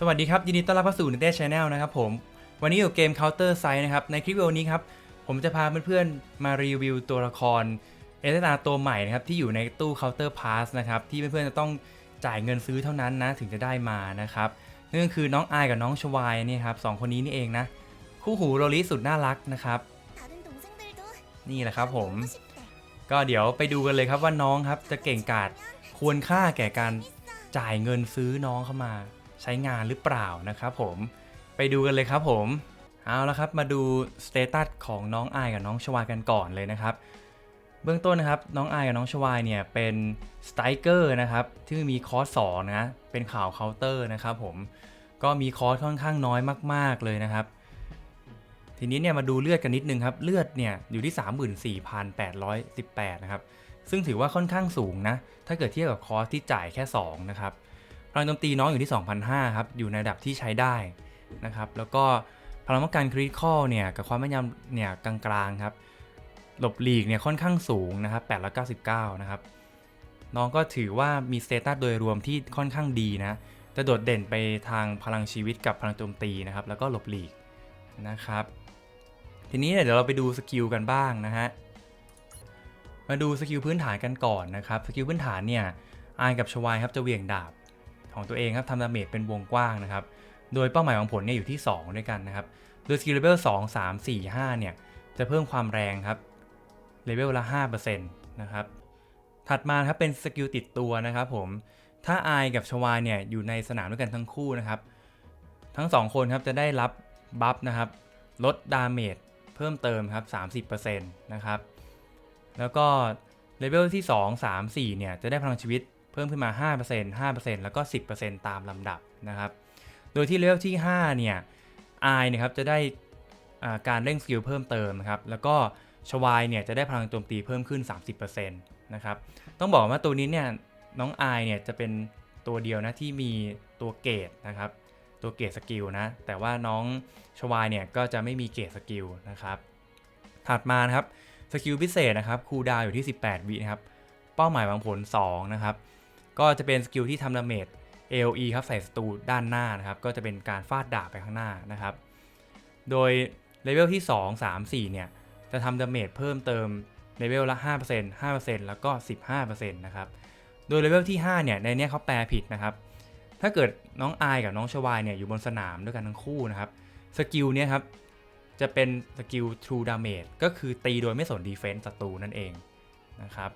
สวัสดีครับ ยินดีต้อนรับเข้าสู่ Nintendo Channel นะครับผมวันนี้อยู่เกม Counter Strike นะครับ ในคลิปวิดีโอนี้ครับ ผมจะพาเพื่อนๆ มารีวิวตัวละครเอเ a ตัวใหม่นะครับ ที่อยู่ในตู้ Counter Pass นะครับ ที่เพื่อนๆ จะต้องจ่ายเงินซื้อเท่านั้นนะ ถึงจะได้มานะครับนั่นก็คือน้องอายกับน้องชวายนี่ครับสองคนนี้นี่เองนะ คู่หูโรลิสุดน่ารักนะครับ นี่แหละครับผม ก็เดี๋ยวไปดูกันเลยครับว่าน้องครับจะเก่งกาจควรค่าแก่การจ่ายเงินซื้อน้องเข้ามา ใช้งานหรือเปล่านะครับผมไปดูกันเลยครับผมเอาละครับมาดูสเตตัสของน้องไอกับน้องชวายกันก่อนเลยนะครับ เบื้องต้นนะครับน้องไอกับน้องชวายเนี่ยเป็นสไตรเกอร์นะครับที่มีคอร์สสองนะเป็นข่าวเคาน์เตอร์นะครับผมก็มีคอร์สค่อนข้างน้อยมาก ๆเลยนะครับ ทีนี้เนี่ยมาดูเลือดกันนิดนึงครับเลือดเนี่ยอยู่ที่ 34,818 นะครับซึ่งถือว่าค่อนข้างสูงนะถ้าเกิดเทียบกับคอร์สที่จ่ายแค่ 2 นะครับ พลังโจมตีน้องอยู่ที่ 2,500 ครับ อยู่ในระดับที่ใช้ได้นะครับ แล้วก็พลังป้องกันคริติคอลเนี่ยกับความแม่นยำเนี่ยกลางๆครับ หลบหลีกเนี่ยค่อนข้างสูงนะครับ899 นะครับ น้องก็ถือว่ามีสเตตัสโดยรวมที่ค่อนข้างดีนะ จะโดดเด่นไปทางพลังชีวิตกับพลังโจมตีนะครับ แล้วก็หลบหลีกนะครับ ทีนี้เดี๋ยวเราไปดูสกิลกันบ้างนะฮะ มาดูสกิลพื้นฐานกันก่อนนะครับ สกิลพื้นฐานเนี่ยอายกับชวายครับจะเวียงดาบ ของตัวเองครับทำดาเมจเป็นวงกว้างนะครับ โดยเป้าหมายของผลเนี่ยอยู่ที่ 2 ด้วยกันนะครับ โดยสกิลเลเวล2 3 4 5 เนี่ย จะเพิ่มความแรงครับ เลเวลละ 5%นะครับ ถัดมาครับเป็นสกิลติดตัวนะครับผม ถ้าอายกับชวาเนี่ยอยู่ในสนามด้วยกันทั้งคู่นะครับ ทั้งสองคนครับจะได้รับบัฟนะครับ ลดดาเมจเพิ่มเติมครับ 30%นะครับ แล้วก็เลเวลที่ 2 3 4 เนี่ยจะได้พลังชีวิต พิ่มขึ้นมา 5% 5%แล้วก็ 10%ตามลำดับนะครับ โดยที่เลเวลที่ 5 เนี่ยอายเนี่ยครับจะได้การเร่งสกิลเพิ่มเติมนะครับ แล้วก็ชวายเนี่ยจะได้พลังโจมตีเพิ่มขึ้น 30%นะครับ ต้องบอกว่าตัวนี้เนี่ยน้องอายเนี่ยจะเป็นตัวเดียวนะที่มีตัวเกรดนะครับ ตัวเกรดสกิลนะ แต่ว่าน้องชวายเนี่ยก็จะไม่มีเกรดสกิลนะครับ ถัดมานะครับสกิลพิเศษนะครับคูดาวอยู่ที่ 18 วินะครับ เป้าหมายวางผล 2 นะครับ ก็จะเป็นสกิลที่ทำดาเมจ AOE ครับใส่ศัตรูด้านหน้านะครับ ก็จะเป็นการฟาดดาบไปข้างหน้านะครับ โดยเลเวลที่ 2 3 4 เนี่ย จะทำดาเมจเพิ่มเติมเลเวลละ 5% 5%แล้วก็ 15%นะครับ โดยเลเวลที่ 5 เนี่ย ในเนี้ยเขาแปลผิดนะครับ ถ้าเกิดน้องอายกับน้องชวายเนี่ยอยู่บนสนามด้วยกันทั้งคู่นะครับ สกิลเนี่ยครับ จะเป็นสกิล True Damage ก็คือตีโดยไม่สน Defense ศัตรูนั่นเองนะครับ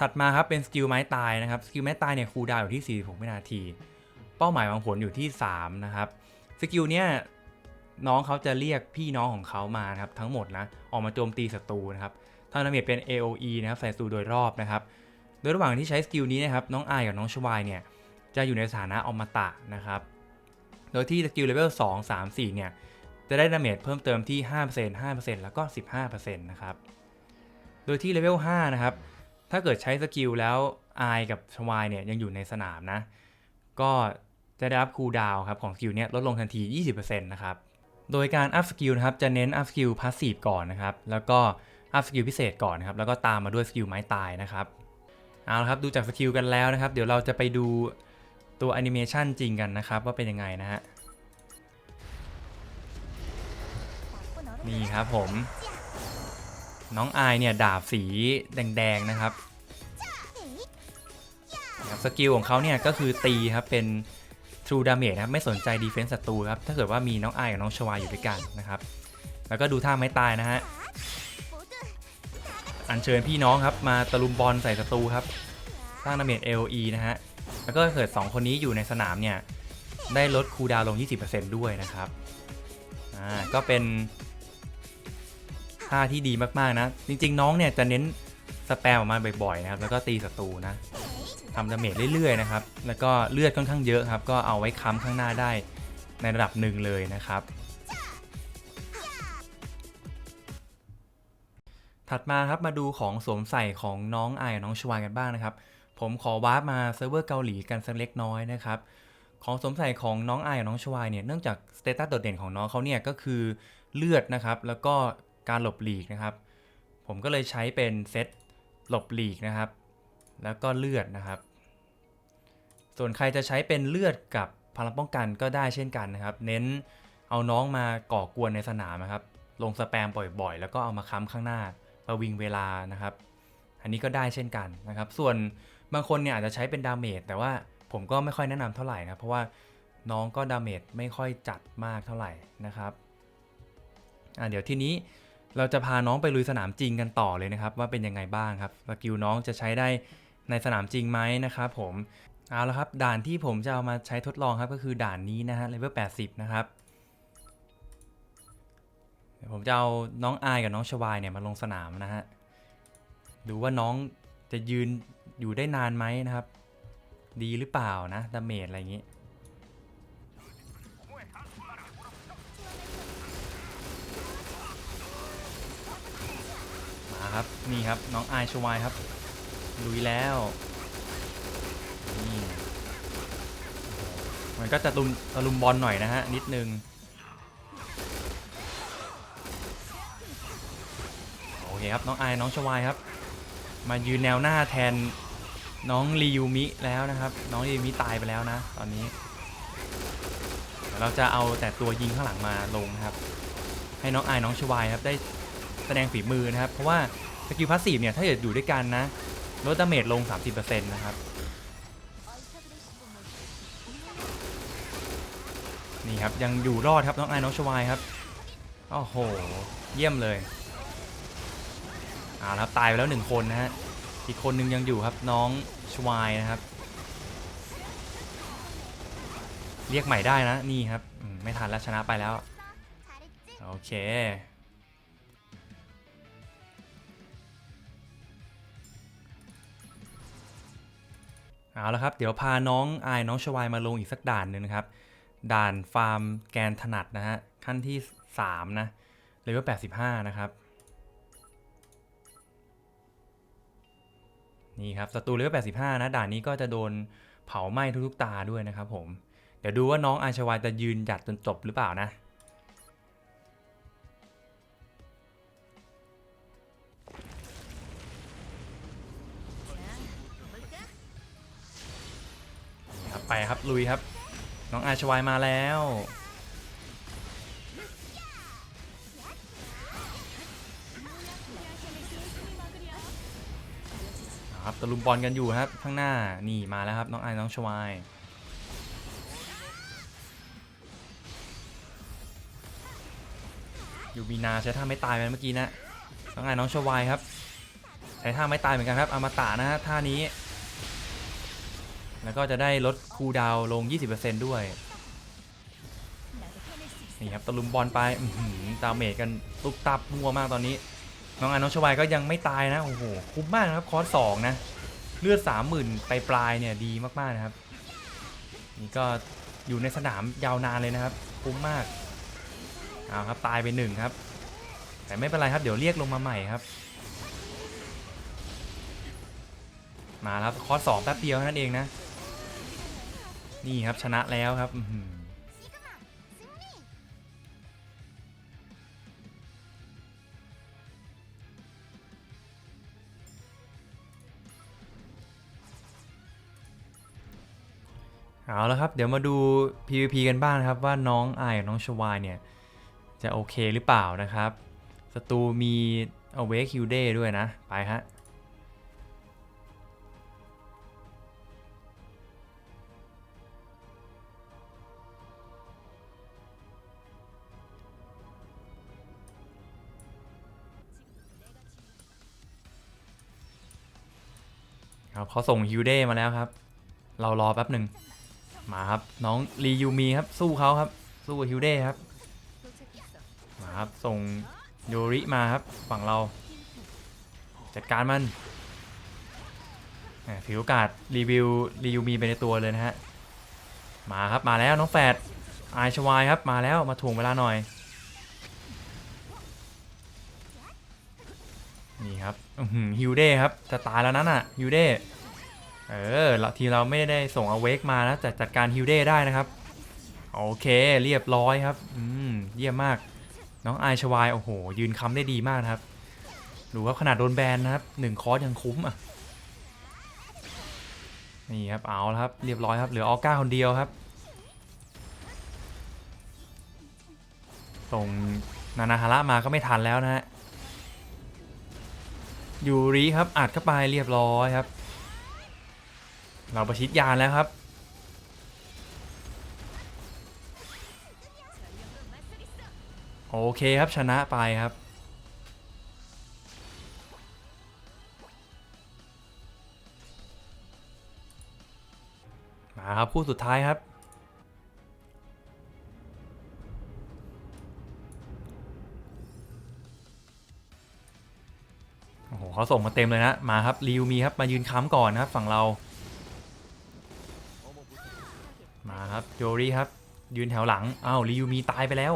ถัดมาครับเป็นสกิลไม้ตายนะครับสกิลไม้ตายเนี่ยคูลดาวอยู่ที่ 46วินาที เป้าหมายวางผลอยู่ที่3นะครับสกิลเนี่ยน้องเขาจะเรียกพี่น้องของเขามานะครับทั้งหมดนะออกมาโจมตีศัตรูนะครับทำดาเมจเป็น AOE นะครับใส่ศัตรูโดยรอบนะครับโดยระหว่างที่ใช้สกิลนี้นะครับน้องอายกับน้องชวายเนี่ยจะอยู่ในสถานะอมตะนะครับโดยที่สกิลเลเวล2 3 4เนี่ยจะได้ดาเมจเพิ่มเติมที่ 5% 5%แล้วก็ 15%นะครับโดยที่เลเวล5นะครับ ถ้าเกิดใช้สกิลแล้วอายกับชวายเนี่ยยังอยู่ในสนามนะ ก็จะได้รับคูลดาวครับของสกิลเนี้ยลดลงทันที 20%นะครับ โดยการอัพสกิลนะครับจะเน้นอัพสกิลพาสซีฟก่อนนะครับ แล้วก็อัพสกิลพิเศษก่อนนะครับ แล้วก็ตามมาด้วยสกิลไม้ตายนะครับ เอาละครับดูจากสกิลกันแล้วนะครับ เดี๋ยวเราจะไปดูตัวแอนิเมชันจริงกันนะครับ ว่าเป็นยังไงนะฮะ นี่ครับผม น้องอายเนี่ยดาบสีแดงๆนะครับนะครับสกิลของเขาเนี่ยก็คือตีครับเป็น True Damage นะครับไม่สนใจ Defense ศัตรูครับถ้าเกิดว่ามีน้องอายกับน้องชวายอยู่ด้วยกันนะครับ แล้วก็ดูท่าไม้ตายนะฮะอัญเชิญพี่น้องครับมาตะลุมบอลใส่ศัตรูครับสร้างดาเมจ AOE นะฮะแล้วก็เกิด 2 คนนี้อยู่ในสนามเนี่ยได้ลดคูดาวน์ลง 20%ด้วยนะครับอ่าก็เป็น ท่าที่ดีมากๆนะ จริง ๆ น้องเนี่ยจะเน้นสแปมออกมาบ่อยๆนะครับ แล้วก็ตีศัตรูนะทำดาเมจเรื่อยๆนะครับ แล้วก็เลือดค่อนข้างเยอะครับ ก็เอาไว้ค้ำข้างหน้าได้ในระดับหนึ่งเลยนะครับ ถัดมาครับมาดูของสวมใส่ของน้องไอน้องชวายกันบ้างนะครับ ผมขอวาร์ปมาเซิร์ฟเวอร์เกาหลีกันสักเล็กน้อยนะครับของสวมใส่ของน้องไอกับน้องชวายเนี่ยเนื่องจากสเตตัสโดดเด่นของน้องเขาเนี่ยก็คือเลือดนะครับ แล้วก็ การหลบหลีกนะครับ ผมก็เลยใช้เป็นเซตหลบหลีกนะครับ แล้วก็เลือดนะครับ ส่วนใครจะใช้เป็นเลือดกับพลังป้องกันก็ได้เช่นกันนะครับ เน้นเอาน้องมาก่อกวนในสนามนะครับ ลงสแปมบ่อยๆ แล้วก็เอามาค้ำข้างหน้าประวิงเวลานะครับ อันนี้ก็ได้เช่นกันนะครับ ส่วนบางคนเนี่ยอาจจะใช้เป็นดาเมจแต่ว่าผมก็ไม่ค่อยแนะนำเท่าไหร่นะเพราะว่าน้องก็ดาเมจไม่ค่อยจัดมากเท่าไหร่นะครับอะเดี๋ยวทีนี้ เราจะพาน้องไปลุยสนามจริงกันต่อเลยนะครับ ว่าเป็นยังไงบ้างครับสกิลน้องจะใช้ได้ในสนามจริงไหมนะครับผมเอาละครับ ด่านที่ผมจะเอามาใช้ทดลองครับก็คือด่านนี้นะฮะเลเวล80 นะครับผมจะเอาน้องอายกับน้องชวายเนี่ยมาลงสนามนะฮะดูว่าน้องจะยืนอยู่ได้นานไหมนะครับ ดีหรือเปล่านะดาเมจอะไรอย่างนี้ ครับ นี่ครับน้องอายชวายครับ ลุยแล้ว นี่มันก็จะตุมตะลุมบอลหน่อยนะฮะ นิดนึง โอเคครับ น้องอายน้องชวายครับ มายืนแนวหน้าแทนน้องรียูมิแล้วนะครับ น้องรียูมิตายไปแล้วนะ ตอนนี้เดี๋ยวเราจะเอาแต่ตัวยิงข้างหลังมาลงนะครับ ให้น้องอายน้องชวายครับได้ แสดงฝีมือนะครับ เพราะว่าสกิลพาสซีฟเนี่ยถ้าเกิดอยู่ด้วยกันนะลดดาเมจลง 30%นะครับ นี่ครับ ยังอยู่รอดครับน้องไอายน้องชวายครับโอ้โห เยี่ยมเลยเอาครับตายไปแล้วหนึ่งคนนะฮะอีกคนนึงยังอยู่ครับน้องชวายนะครับ เรียกใหม่ได้นะนี่ครับไม่ทันแล้วชนะไปแล้ว โอเค เอาละครับ เดี๋ยวพาน้องอายน้องชวายมาลงอีกสักด่านหนึ่งนะครับ ด่านฟาร์มแกนถนัดนะฮะ ขั้นที่ 3 นะเลเวล85 นะครับ นี่ครับศัตรูเลเวล85 นะ ด่านนี้ก็จะโดนเผาไหม้ทุกๆตาด้วยนะครับผม เดี๋ยวดูว่าน้องอาชวายจะยืนหยัดจนจบหรือเปล่านะ ไปครับลุยครับ น้องอาชวายมาแล้ว ครับตะลุมบอลกันอยู่ครับข้างหน้านี่มาแล้วครับน้องอาน้องชวายอยู่มีนาใช้ท่าไม่ตายไปเมื่อกี้นะน้องอาน้องชวายครับ ใช้ท่าไม่ตายเหมือนกันครับอมตะนะฮะท่านี้ แล้วก็จะได้ลดคูดาวน์ลง 20%ด้วย นี่ครับตะลุมบอลไปอื้อหือดาเมจกันตุบตับมัวมากตอนนี้ น้องอันน้องชวายก็ยังไม่ตายนะ โอ้โห คุ้มมากนะครับคอร์สสองนะ เลือด30,000ไปปลายเนี่ยดีมากๆนะครับ นี่ก็อยู่ในสนามยาวนานเลยนะครับ คุ้มมาก เอาครับตายไปหนึ่งครับ แต่ไม่เป็นไรครับเดี๋ยวเรียกลงมาใหม่ครับมาแล้วครับคอร์สสองแป๊บเดียวนั้นเองนะ นี่ครับชนะแล้วครับเอาแล้วครับ เดี๋ยวมาดู PVP กันบ้างนะครับว่าน้องไอกับน้องชวายเนี่ย จะโอเคหรือเปล่านะครับศัตรูมี Awake Q Day ด้วยนะ ไปฮะ ครับเขาส่งฮิวเด้มาแล้วครับ เรารอแป๊บหนึ่งมาครับน้องรียูมีครับสู้เขาครับ สู้กับฮิวเด้ครับมาครับส่งโยริมาครับฝั่งเรา จัดการมันถือโอกาสรีวิวรียูมีไปในตัวเลยนะฮะมาครับมาแล้วน้องแฟดไอชวายครับมาแล้วมาถ่วงเวลาหน่อย นี่ครับฮิวเด้ครับจะตายแล้วนั่นอะฮิวเด้เออทีเราไม่ได้ส่งอเวกมานะจัดจัดการฮิวเด้ได้นะครับโอเคเรียบร้อยครับอืมเยี่ยมมาก น้องไอชวายโอ้โห ยืนค้ำได้ดีมากครับดูว่าขนาดโดนแบนนะครับหนึ่งคอร์สยังคุ้มอะนี่ครับเอาแล้วครับเรียบร้อยครับเหลือออก้าคนเดียวครับส่งนานาฮาระมาก็ไม่ทันแล้วนะฮะ ยูริครับอัดเข้าไปเรียบร้อยครับ เราประชิดยานแล้วครับโอเคครับชนะไปครับ มาครับคู่สุดท้ายครับ เขาส่งมาเต็มเลยนะ มาครับริวมีครับมายืนค้ำก่อนนะครับ ฝั่งเรา มาครับโยริครับ ยืนแถวหลังอ้าวริวมีตายไปแล้ว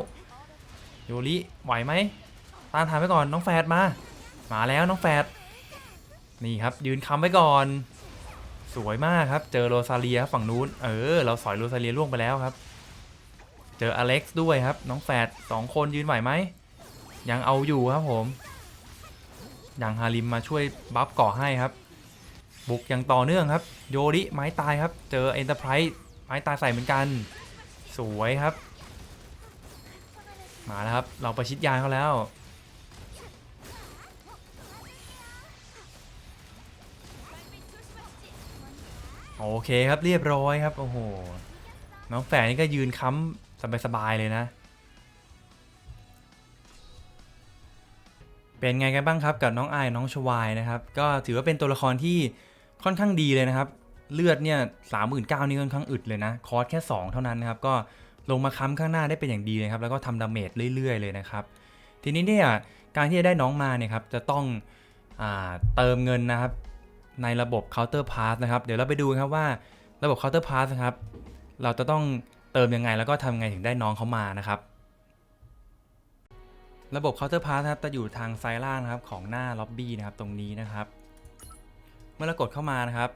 โยริไหวไหมต้านทานไว้ก่อนน้องแฟดมา มาแล้วน้องแฟดนี่ครับ ยืนค้ำไว้ก่อน สวยมากครับ เจอโรซาเลียครับฝั่งนู้น เออ เราสอยโรซาเลียล่วงไปแล้วครับ เจออเล็กซ์ด้วยครับ น้องแฟดสองคนยืนไหวไหมยังเอาอยู่ครับผม อยังฮาริมมาช่วยบัฟก่อให้ครับ บุกอย่างต่อเนื่องครับ โยริไม้ตายครับ เจอเอ็นเตอร์ไพรส์ไม้ตายใส่เหมือนกัน สวยครับ มาแล้วครับ เราประชิดยานเขาแล้ว โอเคครับเรียบร้อยครับ โอ้โห น้องแฝดนี่ก็ยืนค้ำสบายๆเลยนะ เป็นไงกันบ้างครับกับน้องไอายน้องชวายนะครับก็ถือว่าเป็นตัวละครที่ค่อนข้างดีเลยนะครับ เลือดเนี่ยสามหมื่นเก้านี่ค่อนข้างอึดเลยนะ คอร์สแค่ 2 เท่านั้นนะครับ ก็ลงมาค้ำข้างหน้าได้เป็นอย่างดีเลยครับ แล้วก็ทำดาเมจเรื่อยๆเลยนะครับ ทีนี้เนี่ยการที่จะได้น้องมาเนี่ยครับจะต้องอเติมเงินนะครับ ในระบบ Counter Pass นะครับเดี๋ยวเราไปดูครับว่าระบบ Counter Pass นะครับเราจะต้องเติมยังไงแล้วก็ทำไงถึงได้น้องเขามานะครับ ระบบ Counter Pass นะครับจะอยู่ทางซ้ายล่างนะครับของหน้าล็อบบี้นะครับตรงนี้นะครับ เมื่อเรากดเข้ามานะครับ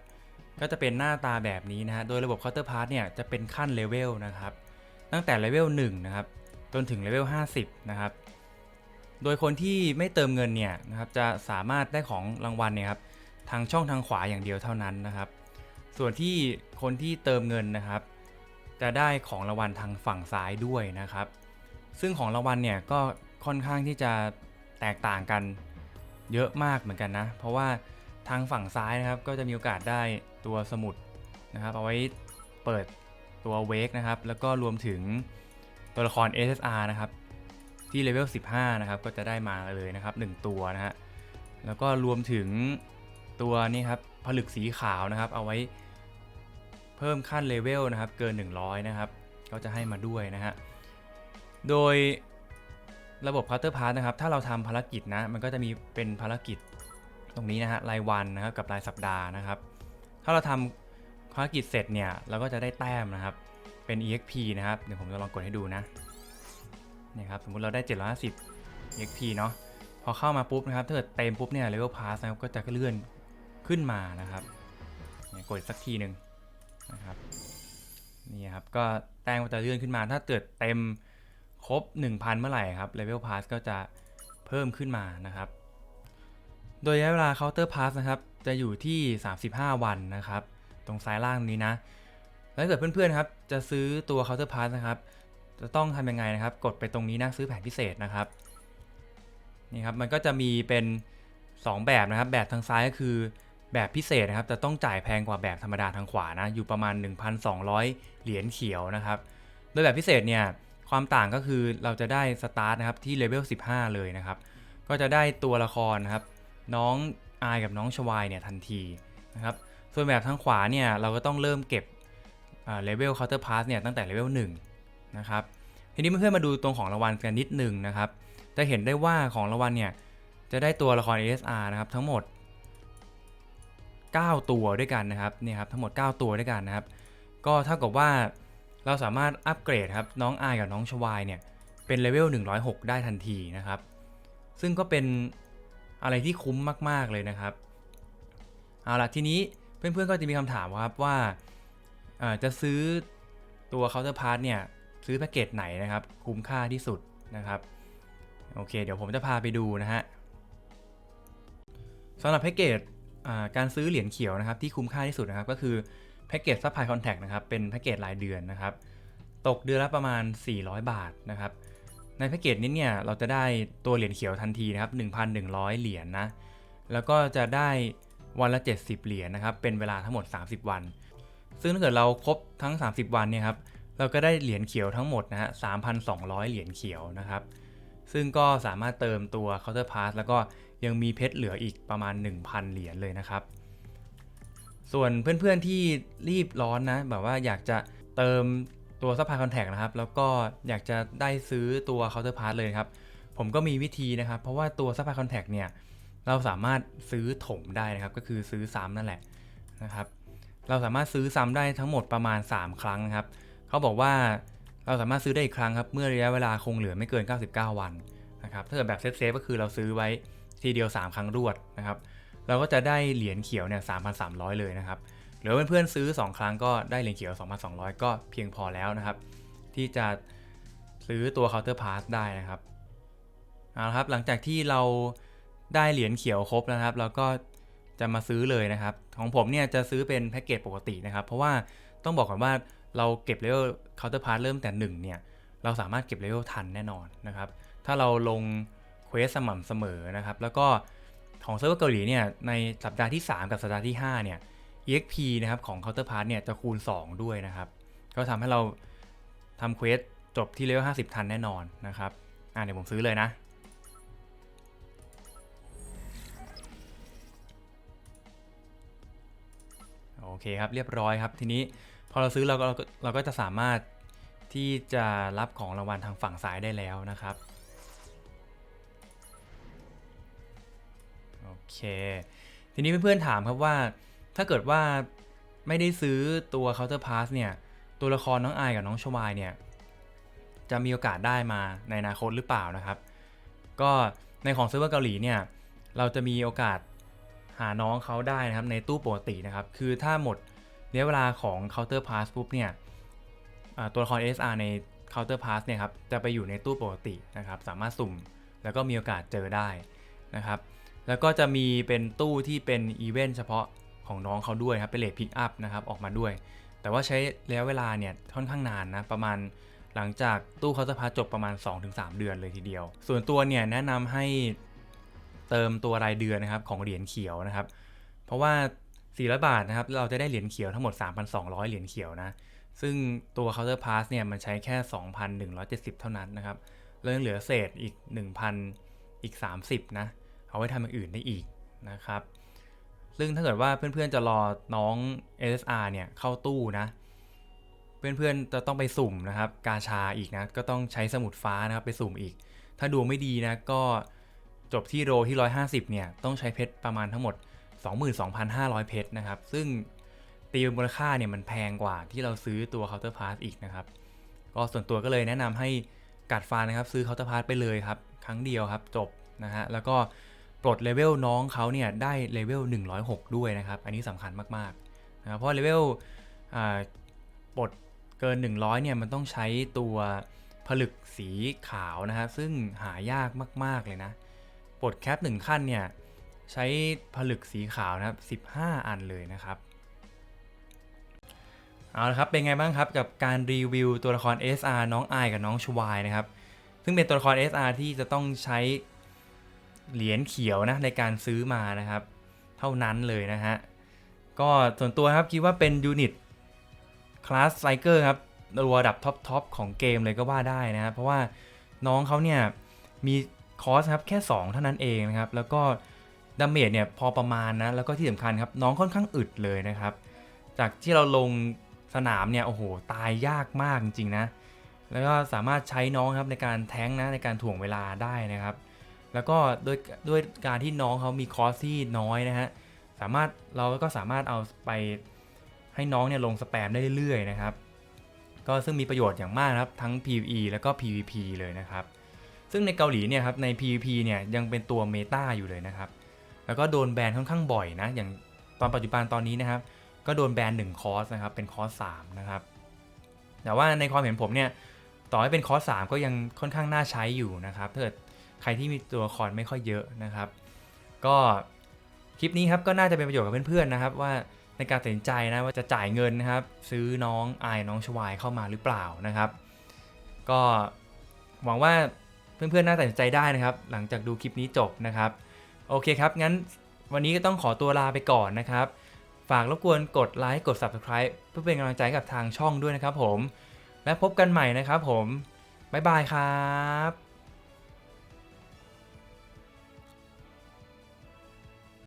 ก็จะเป็นหน้าตาแบบนี้นะฮะโดยระบบ Counter Pass เนี่ยจะเป็นขั้นเลเวลนะครับ ตั้งแต่เลเวล1นะครับจนถึงเลเวล50 นะครับ โดยคนที่ไม่เติมเงินเนี่ยนะครับจะสามารถได้ของรางวัลเนี่ยครับทางช่องทางขวาอย่างเดียวเท่านั้นนะครับ ส่วนที่คนที่เติมเงินนะครับ จะได้ของรางวัลทางฝั่งซ้ายด้วยนะครับ ซึ่งของรางวัลเนี่ยก็ ค่อนข้างที่จะแตกต่างกันเยอะมากเหมือนกันนะ เพราะว่าทางฝั่งซ้ายนะครับก็จะมีโอกาสได้ตัวสมุดนะครับ เอาไว้เปิดตัวเวกนะครับ แล้วก็รวมถึงตัวละคร SSR นะครับ ที่เลเวล 15 นะครับ ก็จะได้มาเลยนะครับ 1 ตัวนะฮะ แล้วก็รวมถึงตัวนี้ครับผลึกสีขาวนะครับ เอาไว้เพิ่มขั้นเลเวลนะครับ เกิน 100 นะครับ ก็จะให้มาด้วยนะฮะ โดย ระบบ Counter Pass นะครับ ถ้าเราทำภารกิจนะ มันก็จะมีเป็นภารกิจตรงนี้นะฮะ รายวันนะครับ กับรายสัปดาห์นะครับ ถ้าเราทำภารกิจเสร็จเนี่ย เราก็จะได้แต้มนะครับ เป็น EXP นะครับ เดี๋ยวผมจะลองกดให้ดูนะนี่ครับ สมมุติเราได้ 750 EXP เนาะ พอเข้ามาปุ๊บนะครับ ถ้าเกิดเต็มปุ๊บเนี่ย Level Pass นะครับ ก็จะเลื่อนขึ้นมานะครับเนี่ยกดสักทีหนึ่งนะครับ นี่ครับ ก็แต้มก็จะเลื่อนขึ้นมา ถ้าเกิดเต็ม ครบ 1,000 เมื่อไหร่ครับ Level Pass ก็จะเพิ่มขึ้นมานะครับ โดยระยะเวลา Counter Pass นะครับ จะอยู่ที่ 35 วันนะครับ ตรงซ้ายล่างนี้นะ แล้วถ้าเกิดเพื่อนๆครับ จะซื้อตัว Counter Pass นะครับ จะต้องทำยังไงนะครับ กดไปตรงนี้นะซื้อแผนพิเศษนะครับ นี่ครับ มันก็จะมีเป็น 2 แบบนะครับ แบบทางซ้ายก็คือแบบพิเศษนะครับ จะต้องจ่ายแพงกว่าแบบธรรมดาทางขวานะ อยู่ประมาณ 1,200 เหรียญเขียวนะครับ โดยแบบพิเศษเนี่ย ความต่างก็คือเราจะได้สตาร์ทนะครับที่เลเวล 15 เลยนะครับ ก็จะได้ตัวละครนะครับ น้องอายกับน้องชวายเนี่ยทันทีนะครับ ส่วนแบบทางขวาเนี่ยเราก็ต้องเริ่มเก็บเลเวลเคาน์เตอร์พาสเนี่ยตั้งแต่เลเวล1นะครับ ทีนี้เพื่อนๆมาดูตรงของรางวัลกันนิดหนึ่งนะครับ จะเห็นได้ว่าของรางวัลเนี่ยจะได้ตัวละคร ASR นะครับทั้งหมด 9 ตัวด้วยกันนะครับเนี่ยครับทั้งหมด 9 ตัวด้วยกันนะครับ ก็เท่ากับว่า เราสามารถอัปเกรดครับน้องอายกับน้องชวายเนี่ยเป็นเลเวล106 ได้ทันทีนะครับ ซึ่งก็เป็นอะไรที่คุ้มมาก ๆ เลยนะครับ เอาล่ะทีนี้เพื่อนๆก็จะมีคำถามครับว่าเอ่อจะซื้อตัว Counter Pass เนี่ยซื้อแพ็กเกจไหนนะครับ คุ้มค่าที่สุดนะครับ โอเค เดี๋ยวผมจะพาไปดูนะฮะสำหรับแพ็กเกจการซื้อเหรียญเขียวนะครับที่คุ้มค่าที่สุดนะครับก็คือ แพ็กเกจซัพพลายคอนแทคนะครับเป็นแพ็กเกจรายเดือนนะครับ ตกเดือนละประมาณ 400 บาทนะครับ ในแพ็กเกจนี้เนี่ยเราจะได้ตัวเหรียญเขียวทันทีนะครับ 1,100 เหรียญนนะแล้วก็จะได้วันละ 70 เหรียญนะครับ เป็นเวลาทั้งหมด 30 วัน ซึ่งถ้าเกิดเราครบทั้ง 30 วันเนี่ยครับ เราก็ได้เหรียญเขียวทั้งหมดนะฮะ 3,200 เหรียญเขียวนะครับ ซึ่งก็สามารถเติมตัว Counter Pass แล้วก็ยังมีเพชรเหลืออีกประมาณ 1,000 เหรียญเลยนะครับ ส่วนเพื่อนๆที่รีบร้อนนะ แบบว่าอยากจะเติมตัวซัพพลายคอนแทคนะครับ แล้วก็อยากจะได้ซื้อตัว Counter Pass เลยครับ ผมก็มีวิธีนะครับ เพราะว่าตัวซัพพลายคอนแทคเนี่ย เราสามารถซื้อถมได้นะครับ ก็คือซื้อซ้ำนั่นแหละนะครับ เราสามารถซื้อซ้ำได้ทั้งหมดประมาณ 3 ครั้งนะครับ เขาบอกว่าเราสามารถซื้อได้อีกครั้งครับ เมื่อระยะเวลาคงเหลือไม่เกิน 99 วันนะครับ ถ้าเกิดแบบเซฟๆก็คือเราซื้อไว้ทีเดียว 3 ครั้งรวดนะครับ เราก็จะได้เหรียญเขียวเนี่ย3,300 เลยนะครับ หรือว่าเพื่อนๆซื้อ 2 ครั้งก็ได้เหรียญเขียว 2,200 ก็เพียงพอแล้วนะครับ ที่จะซื้อตัว Counter Pass ได้นะครับเอาละครับหลังจากที่เราได้เหรียญเขียวครบแล้วนะครับเราก็จะมาซื้อเลยนะครับ ของผมเนี่ยจะซื้อเป็นแพ็กเกจปกตินะครับ เพราะว่าต้องบอกก่อนว่าเราเก็บเลเวล Counter Pass เริ่มแต่1เนี่ยเราสามารถเก็บเลเวลทันแน่นอนนะครับ ถ้าเราลงเควสสม่ำเสมอนะครับ แล้วก็ ของเซิร์ฟเวอร์เกาหลีเนี่ยในสัปดาห์ที่ 3 กับสัปดาห์ที่ 5 เนี่ย EXP นะครับของ Counter Pass เนี่ยจะคูณ 2 ด้วยนะครับ ก็ทำให้เราทำเควสจบที่เลเวล50 ทันแน่นอนนะครับ อ่าเดี๋ยวผมซื้อเลยนะ โอเคครับเรียบร้อยครับ ทีนี้พอเราซื้อเราก็เราก็เราก็จะสามารถที่จะรับของรางวัลทางฝั่งซ้ายได้แล้วนะครับ เค ทีนี้เพื่อนๆถามครับว่า ถ้าเกิดว่าไม่ได้ซื้อตัว Counter Pass เนี่ย ตัวละครน้องไอกับน้องชวายเนี่ย จะมีโอกาสได้มาในอนาคตหรือเปล่านะครับ ก็ในของเซิร์ฟเวอร์เกาหลีเนี่ย เราจะมีโอกาสหาน้องเขาได้นะครับในตู้ปกตินะครับ คือถ้าหมดระยะเวลาของ Counter Pass ปุ๊บเนี่ยตัวละคร SR ใน Counter Pass เนี่ยครับจะไปอยู่ในตู้ปกตินะครับ สามารถสุ่มแล้วก็มีโอกาสเจอได้นะครับ แล้วก็จะมีเป็นตู้ที่เป็นอีเวนต์เฉพาะของน้องเขาด้วยครับ เป็นเลทพิกอัพนะครับ ออกมาด้วย แต่ว่าใช้ระยะเวลาเนี่ยค่อนข้างนานนะ ประมาณหลังจากตู้เคาน์เตอร์พาจบประมาณ 2-3 เดือนเลยทีเดียว ส่วนตัวเนี่ยแนะนำให้เติมตัวรายเดือนนะครับของเหรียญเขียวนะครับ เพราะว่า400บาทนะครับเราจะได้เหรียญเขียวทั้งหมด 3,200 เหรียญเขียวนะ ซึ่งตัว Counter Pass เนี่ยมันใช้แค่ 2,170 เท่านั้นนะครับแล้วยังเหลือเศษอีก 1,000 อีก 30 นะ เอาไว้ทำอย่างอื่นได้อีกนะครับ ซึ่งถ้าเกิดว่าเพื่อนๆจะรอน้อง SSR เนี่ยเข้าตู้นะ เพื่อนๆจะต้องไปสุ่มนะครับ กาชาอีกนะ ก็ต้องใช้สมุดฟ้านะครับไปสุ่มอีก ถ้าดวงไม่ดีนะก็จบที่โรที่ 150 เนี่ย ต้องใช้เพชรประมาณทั้งหมด 22,500 เพชรนะครับ ซึ่งตีเป็นมูลค่าเนี่ยมันแพงกว่าที่เราซื้อตัว Counter Pass อีกนะครับ ก็ส่วนตัวก็เลยแนะนำให้กัดฟันนะครับ ซื้อ Counter Pass ไปเลยครับ ครั้งเดียวครับจบนะฮะ แล้วก็ ปลดเลเวลน้องเขาเนี่ยได้เลเวล106 ด้วยนะครับ อันนี้สำคัญมากๆนะครับเพราะเลเวลปลดเกิน 100เนี่ยมันต้องใช้ตัวผลึกสีขาวนะฮะซึ่งหายากมาก ๆ เลยนะ ปลดแคป1ขั้นเนี่ยใช้ผลึกสีขาวนะครับ 15 อันเลยนะครับ เอาละครับ เป็นไงบ้างครับกับการรีวิวตัวละคร SR น้องไอกับน้องชวายนะครับ ซึ่งเป็นตัวละคร SR ที่จะต้องใช้ เหรียญเขียวนะในการซื้อมานะครับ เท่านั้นเลยนะฮะ ก็ส่วนตัวครับคิดว่าเป็นยูนิตคลาสไซเกอร์ครับตัวระดับท็อปทอปของเกมเลยก็ว่าได้นะครับ เพราะว่าน้องเขาเนี่ย มีคอสครับแค่ 2 เท่านั้นเองนะครับ แล้วก็ดาเมจเนี่ยพอประมาณนะ แล้วก็ที่สำคัญครับ น้องค่อนข้างอึดเลยนะครับ จากที่เราลงสนามเนี่ย โอ้โห ตายยากมากจริงๆนะ แล้วก็สามารถใช้น้องครับในการแท้งนะในการถ่วงเวลาได้นะครับ แล้วก็ด้วยด้วยการที่น้องเขามีคอสที่น้อยนะฮะสามารถเราก็สามารถเอาไปให้น้องเนี่ยลงสแปมได้เรื่อยๆนะครับ ก็ซึ่งมีประโยชน์อย่างมากนะครับทั้ง PVE แล้วก็ PVP เลยนะครับ ซึ่งในเกาหลีเนี่ยครับใน PVP เนี่ยยังเป็นตัวเมตาอยู่เลยนะครับ แล้วก็โดนแบนค่อนข้างบ่อยนะอย่างตอนปัจจุบันตอนนี้นะครับ ก็โดนแบน1คอร์สนะครับเป็นคอร์ส3นะครับแต่ว่าในความเห็นผมเนี่ยต่อให้เป็นคอร์ส3ก็ยังค่อนข้างน่าใช้อยู่นะครับถ้าเกิด ใครที่มีตัวละครไม่ค่อยเยอะนะครับ ก็คลิปนี้ครับก็น่าจะเป็นประโยชน์กับเพื่อนๆนะครับ ว่าในการตัดสินใจนะว่าจะจ่ายเงินนะครับ ซื้อน้องอายน้องชวายเข้ามาหรือเปล่านะครับ ก็หวังว่าเพื่อนๆน่าตัดสินใจได้นะครับ หลังจากดูคลิปนี้จบนะครับ โอเคครับงั้นวันนี้ก็ต้องขอตัวลาไปก่อนนะครับ ฝากรบกวนกดไลค์กด Subscribe เพื่อเป็นกำลังใจกับทางช่องด้วยนะครับผม และพบกันใหม่นะครับผม บ๊ายบายครับ